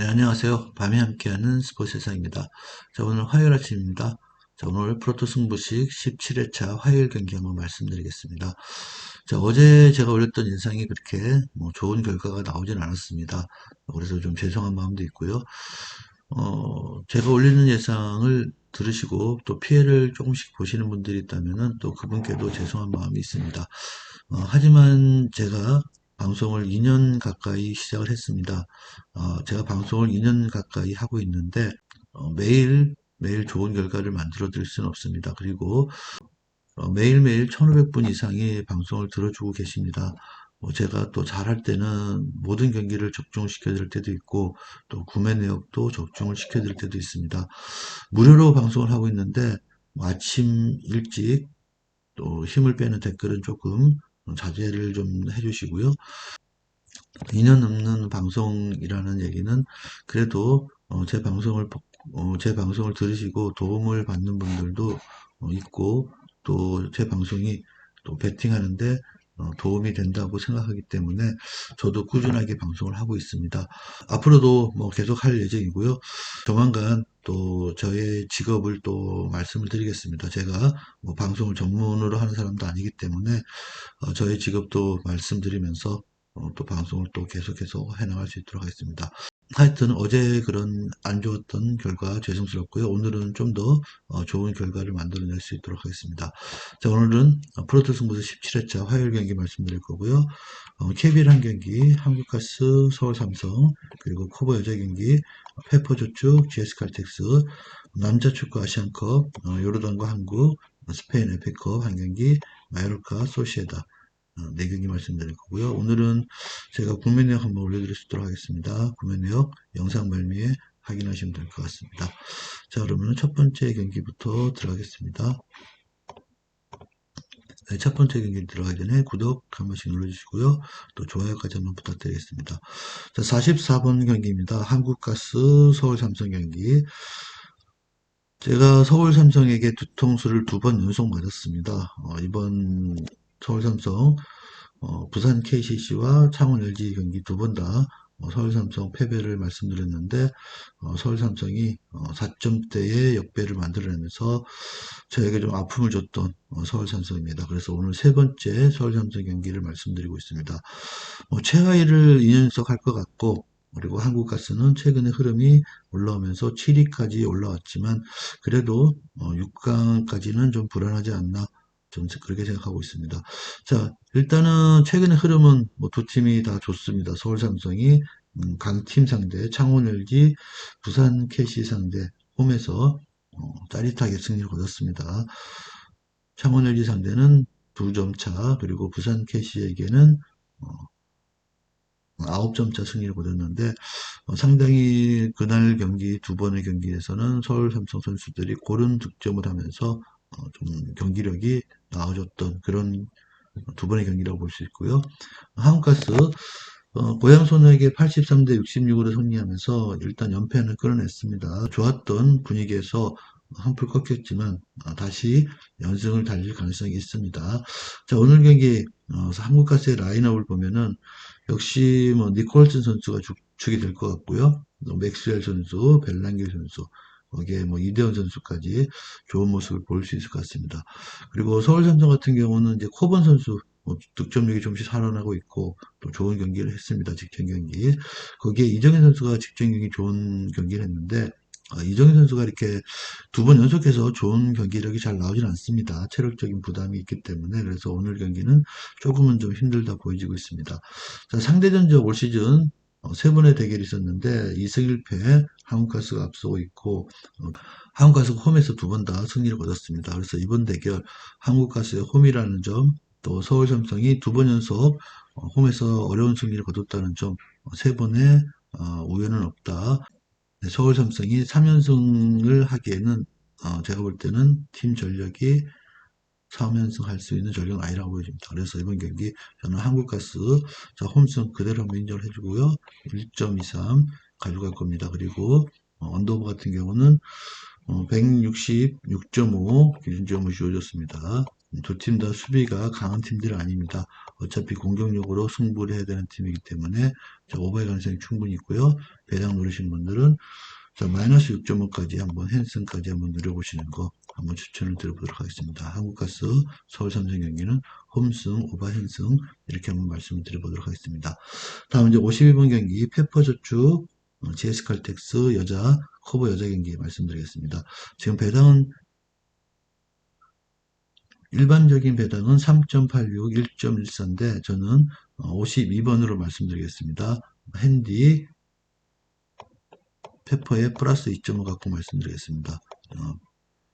네, 안녕하세요. 밤에 함께하는 스포츠 세상입니다. 자, 오늘 화요일 아침입니다. 자, 오늘 프로토 승부식 17회차 화요일 경기 한번 말씀드리겠습니다. 자, 어제 제가 올렸던 인상이 그렇게 뭐 좋은 결과가 나오진 않았습니다. 그래서 좀 죄송한 마음도 있고요. 어, 제가 올리는 예상을 들으시고 또 피해를 조금씩 보시는 분들이 있다면은 또 그분께도 죄송한 마음이 있습니다. 어, 하지만 제가 방송을 2년 가까이 시작을 했습니다. 어, 제가 방송을 2년 가까이 하고 있는데 어, 매일 매일 좋은 결과를 만들어 드릴 수는 없습니다. 그리고 어, 매일매일 1500분 이상의 방송을 들어주고 계십니다. 뭐 제가 또 잘할 때는 모든 경기를 적중시켜 드릴 때도 있고 또 구매 내역도 적중을 시켜 드릴 때도 있습니다. 무료로 방송을 하고 있는데 뭐 아침 일찍 또 힘을 빼는 댓글은 조금 자제를 좀 해주시고요. 2년 넘는 방송이라는 얘기는 그래도 어, 제 방송을 어, 제 방송을 들으시고 도움을 받는 분들도 어, 있고 또 제 방송이 또 베팅하는데 어, 도움이 된다고 생각하기 때문에 저도 꾸준하게 방송을 하고 있습니다. 앞으로도 뭐 계속 할 예정이고요. 조만간 또 저의 직업을 또 말씀을 드리겠습니다. 제가 뭐 방송을 전문으로 하는 사람도 아니기 때문에 어, 저의 직업도 말씀드리면서 어, 또 방송을 또 계속해서 해나갈 수 있도록 하겠습니다. 하여튼 어제 그런 안 좋았던 결과 죄송스럽고요. 오늘은 좀 더 좋은 결과를 만들어낼 수 있도록 하겠습니다. 자, 오늘은 프로토 승부수 17회차 화요일 경기 말씀드릴 거고요. 어, KBL 한 경기, 한국가스, 서울삼성, 그리고 코보 여자 경기, 페퍼저축, GS칼텍스, 남자 축구 아시안컵, 어, 요르단과 한국, 스페인 에페컵 한 경기, 마요르카, 소시에다 어, 네 경기 말씀드릴 거고요. 오늘은 제가 구매 내역 한번 올려드릴 수 있도록 하겠습니다. 구매 내역 영상 말미에 확인하시면 될 것 같습니다. 자, 그러면 첫 번째 경기부터 들어가겠습니다. 네, 첫 번째 경기 들어가기 전에 구독 한 번씩 눌러주시고요. 또 좋아요까지 한번 부탁드리겠습니다. 자, 44번 경기입니다. 한국가스 서울 삼성 경기. 제가 서울 삼성에게 두통수를 두 번 연속 맞았습니다. 어, 이번 서울삼성, 어, 부산 KCC와 창원 LG 경기 두 번다 어, 서울삼성 패배를 말씀드렸는데 어, 서울삼성이 4점대의 역배를 만들어내면서 저에게 좀 아픔을 줬던 서울삼성입니다. 그래서 오늘 세 번째 서울삼성 경기를 말씀드리고 있습니다. 뭐 최하위를 2연속 할 것 같고 그리고 한국가스는 최근에 흐름이 올라오면서 7위까지 올라왔지만 그래도 6강까지는 좀 불안하지 않나 좀 그렇게 생각하고 있습니다. 자, 일단은 최근의 흐름은 뭐 두 팀이 다 좋습니다. 서울 삼성이 음, 강팀 상대, 창원 LG, 부산 캐시 상대 홈에서 어, 짜릿하게 승리를 거뒀습니다. 창원 LG 상대는 두 점 차, 그리고 부산 캐시에게는 어, 9점 차 승리를 거뒀는데 어, 상당히 그날 경기 두 번의 경기에서는 서울 삼성 선수들이 고른 득점을 하면서 어, 좀 경기력이 나아졌던 그런 두 번의 경기라고 볼 수 있고요. 한국가스 어, 고양 손에게 83대 66으로 승리하면서 일단 연패는 끌어냈습니다. 좋았던 분위기에서 한풀 꺾였지만 어, 다시 연승을 달릴 가능성이 있습니다. 자 오늘 경기 어, 한국가스의 라인업을 보면은 역시 뭐 니콜슨 선수가 주 축이 될 것 같고요. 맥스웰 선수, 벨랑길 선수, 거기에 뭐 이대현 선수까지 좋은 모습을 볼 수 있을 것 같습니다. 그리고 서울 삼성 같은 경우는 이제 코번 선수 뭐 득점력이 좀씩 살아나고 있고 또 좋은 경기를 했습니다. 직전 경기. 거기에 이정현 선수가 직전 경기 좋은 경기를 했는데 아, 이정현 선수가 이렇게 두 번 연속해서 좋은 경기력이 잘 나오진 않습니다. 체력적인 부담이 있기 때문에 그래서 오늘 경기는 조금은 좀 힘들다 보여지고 있습니다. 자, 상대 전적 올 시즌 어, 세 번의 대결이 있었는데 2승 1패 한국가스가 앞서고 있고 어, 한국가스가 홈에서 두 번 다 승리를 거뒀습니다. 그래서 이번 대결 한국가스의 홈이라는 점, 또 서울삼성이 두 번 연속 어, 홈에서 어려운 승리를 거뒀다는 점, 세 번의 우연은 없다. 네, 서울삼성이 3연승을 하기에는 제가 볼 때는 팀 전력이 3연승 할 수 있는 전력은 아니라고 보여집니다. 그래서 이번 경기 저는 한국가스 자 홈승 그대로 인정을 해주고요. 1.23 가져갈 겁니다. 그리고 어, 언더버 같은 경우는 어, 166.5 기준점을 씌워줬습니다. 두 팀 다 수비가 강한 팀들은 아닙니다. 어차피 공격력으로 승부를 해야 되는 팀이기 때문에 자, 오버의 가능성이 충분히 있고요. 배당 누르신 분들은 자, 마이너스 6.5까지 한번 핸슨까지 한번 누려보시는 거 한번 추천을 드려보도록 하겠습니다. 한국가스 서울 삼성 경기는 홈승, 오버 핸승 이렇게 한번 말씀을 드려보도록 하겠습니다. 다음 이제 52번 경기 페퍼저축 어, GS칼텍스 여자 커버 여자 경기 말씀드리겠습니다. 지금 배당은 일반적인 배당은 3.86, 1.14인데 저는 52번으로 말씀드리겠습니다. 핸디 페퍼에 플러스 2.5 갖고 말씀드리겠습니다.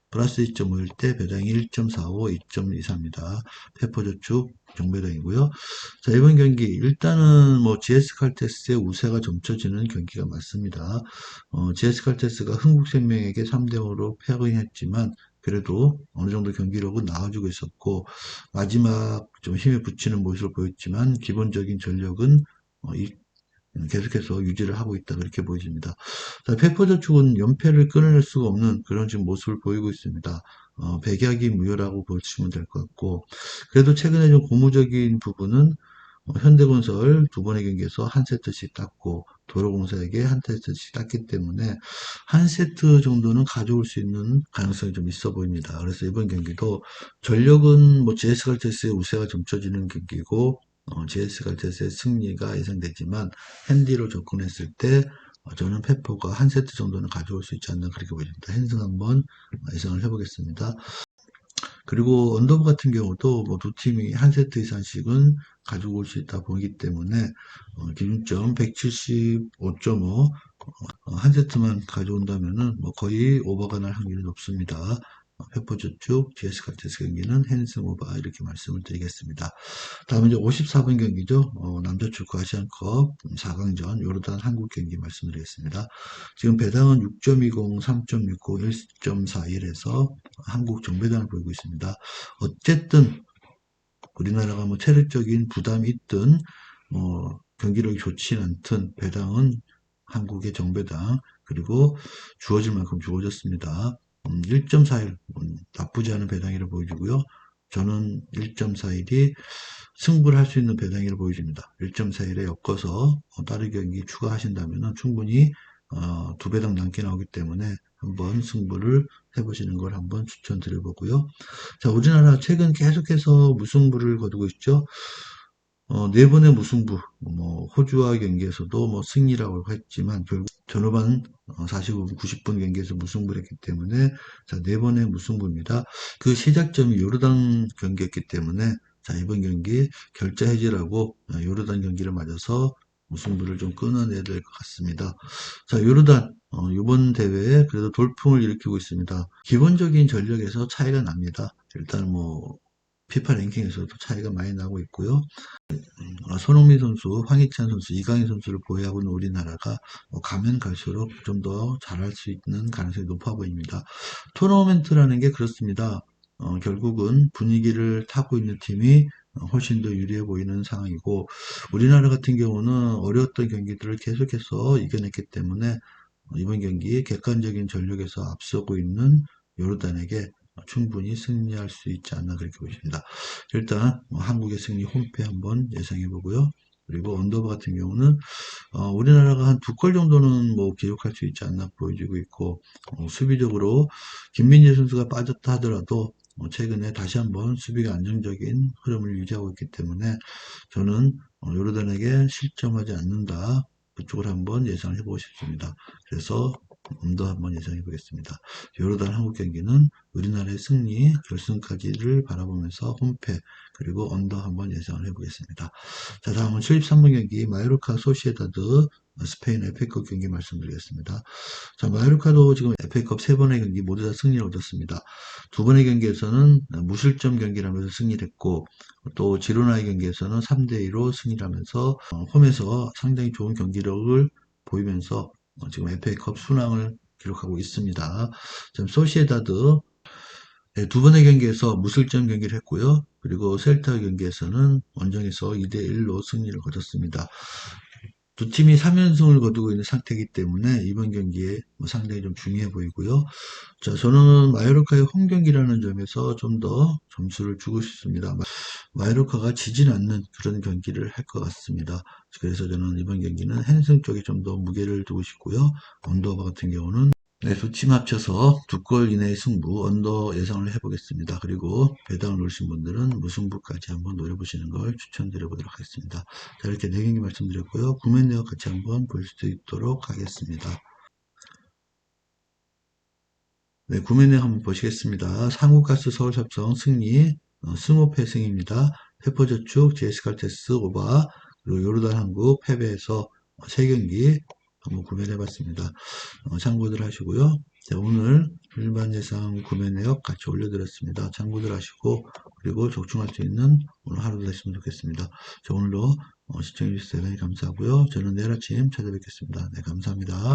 어, 플러스 2.5일 때 배당이 1.45, 2.24입니다. 페퍼저축 정배당이고요. 자, 이번 경기 일단은 뭐 GS 칼테스의 우세가 점쳐지는 경기가 맞습니다. 어, GS 칼테스가 흥국생명에게 3대 5로 패근했지만 그래도 어느 정도 경기력은 나와주고 있었고 마지막 좀 힘에 붙이는 모습을 보였지만 기본적인 전력은 어, 이 계속해서 유지를 하고 있다 그렇게 보여집니다. 자, 페퍼저축은 연패를 끊어낼 수가 없는 그런 지금 모습을 보이고 있습니다. 어, 백약이 무효라고 보시면 될 것 같고 그래도 최근에 좀 고무적인 부분은 어, 현대건설 두 번의 경기에서 한 세트씩 땄고 도로공사에게 한 세트씩 땄기 때문에 한 세트 정도는 가져올 수 있는 가능성이 좀 있어 보입니다. 그래서 이번 경기도 전력은 뭐 GS칼테스의 우세가 점쳐지는 경기고 어, GS칼테스의 승리가 예상되지만 핸디로 접근했을 때 어, 저는 페퍼가 한 세트 정도는 가져올 수 있지 않나 그렇게 보입니다. 핸승 한번 예상을 해보겠습니다. 그리고 언더브 같은 경우도 뭐 두 팀이 한 세트 이상씩은 가지고 올수 있다 보기 때문에 어, 기준점 175.5 어, 한 세트만 가져온다면은 뭐 거의 오버가 날 확률이 높습니다. 어, 페퍼저축, GS 칼테스 경기는 오버 이렇게 말씀을 드리겠습니다. 다음 이제 54번 경기죠. 어, 남자 축구 아시안컵 4강전 요르단 한국 경기 말씀드리겠습니다. 지금 배당은 6.20, 3.69, 1.41에서 한국 정배당을 보이고 있습니다. 어쨌든 우리나라가 뭐 체력적인 부담이 있든 뭐 경기력이 좋지 않든 배당은 한국의 정배당 그리고 주어질 만큼 주어졌습니다. 1.41 음, 나쁘지 않은 배당이라 보여지고요. 저는 1.41이 승부를 할 수 있는 배당이라 보여집니다. 1.41에 엮어서 어, 다른 경기 추가하신다면 충분히 어, 두 배당 남게 나오기 때문에 한번 승부를 해보시는 걸 한번 추천드려보고요. 자, 우리나라 최근 계속해서 무승부를 거두고 있죠. 어, 네 번의 무승부, 뭐, 호주와 경기에서도 뭐 승리라고 했지만, 결국 전후반 45분, 90분 경기에서 무승부를 했기 때문에, 자, 네 번의 무승부입니다. 그 시작점이 요르단 경기였기 때문에, 자, 이번 경기 결자 해지라고 어, 요르단 경기를 맞아서 무승부를 좀 끊어내야 될 것 같습니다. 자, 요르단, 어, 이번 대회에 그래도 돌풍을 일으키고 있습니다. 기본적인 전력에서 차이가 납니다. 일단 뭐, 피파 랭킹에서도 차이가 많이 나고 있고요. 음, 손흥민 선수, 황희찬 선수, 이강인 선수를 보유하고 있는 우리나라가 뭐 가면 갈수록 좀 더 잘할 수 있는 가능성이 높아 보입니다. 토너먼트라는 게 그렇습니다. 어, 결국은 분위기를 타고 있는 팀이 훨씬 더 유리해 보이는 상황이고 우리나라 같은 경우는 어려웠던 경기들을 계속해서 이겨냈기 때문에 이번 경기 객관적인 전력에서 앞서고 있는 요르단에게 충분히 승리할 수 있지 않나 그렇게 보십니다. 일단 뭐 한국의 승리 홈페 한번 예상해 보고요. 그리고 언더버 같은 경우는 어, 우리나라가 한두골 정도는 뭐 기록할 수 있지 않나 보여지고 있고 어, 수비적으로 김민재 선수가 빠졌다 하더라도 어, 최근에 다시 한번 수비가 안정적인 흐름을 유지하고 있기 때문에 저는 어, 요르단에게 실점하지 않는다 그쪽을 한번 예상을 해보고 싶습니다. 그래서 언더 한번 예상해 보겠습니다. 요르단 한국 경기는 우리나라의 승리 결승까지를 바라보면서 홈패 그리고 언더 한번 예상을 해보겠습니다. 자 다음은 73번 경기 마요르카 소시에다드 스페인 에페이컵 경기 말씀드리겠습니다. 자 마요르카도 지금 에페이컵 세 번의 경기 모두 다 승리를 얻었습니다. 두 번의 경기에서는 무실점 경기라면서 승리를 했고 또 지로나의 경기에서는 3대2로 승리를 하면서 어, 홈에서 상당히 좋은 경기력을 보이면서 어, 지금 FA컵 순항을 기록하고 있습니다. 지금 소시에다드 네, 두 번의 경기에서 무실점 경기를 했고요. 그리고 셀타 경기에서는 원정에서 2대1로 승리를 거뒀습니다. 두 팀이 3연승을 거두고 있는 상태이기 때문에 이번 경기에 뭐 상당히 좀 중요해 보이고요. 자, 저는 마요르카의 홈 경기라는 점에서 좀 더 점수를 주고 싶습니다. 마- 마요르카가 지진 않는 그런 경기를 할 것 같습니다. 그래서 저는 이번 경기는 헨승 쪽에 좀 더 무게를 두고 싶고요. 언더바 같은 경우는 네, 두팀 합쳐서 두 골 이내의 승부 언더 예상을 해보겠습니다. 그리고 배당을 놓으신 분들은 무승부까지 한번 노려보시는 걸 추천드려 보도록 하겠습니다. 자, 이렇게 네 경기 말씀드렸고요. 구매 내역 같이 한번 볼 수 있도록 하겠습니다. 네, 구매 내역 한번 보시겠습니다. 상우가스 서울삼성 승리, 어, 스모패 승입니다. 페퍼저축, 제스칼테스 오바, 그리고 요르단 한국 패배해서 어, 세 경기 한번 구매를 해봤습니다. 어, 참고들 하시고요. 자, 오늘 일반 예상 구매 내역 같이 올려드렸습니다. 참고들 하시고 그리고 적중할 수 있는 오늘 하루 되시면 좋겠습니다. 자, 오늘도 어, 시청해주셔서 대단히 감사하고요. 저는 내일 아침 찾아뵙겠습니다. 네, 감사합니다.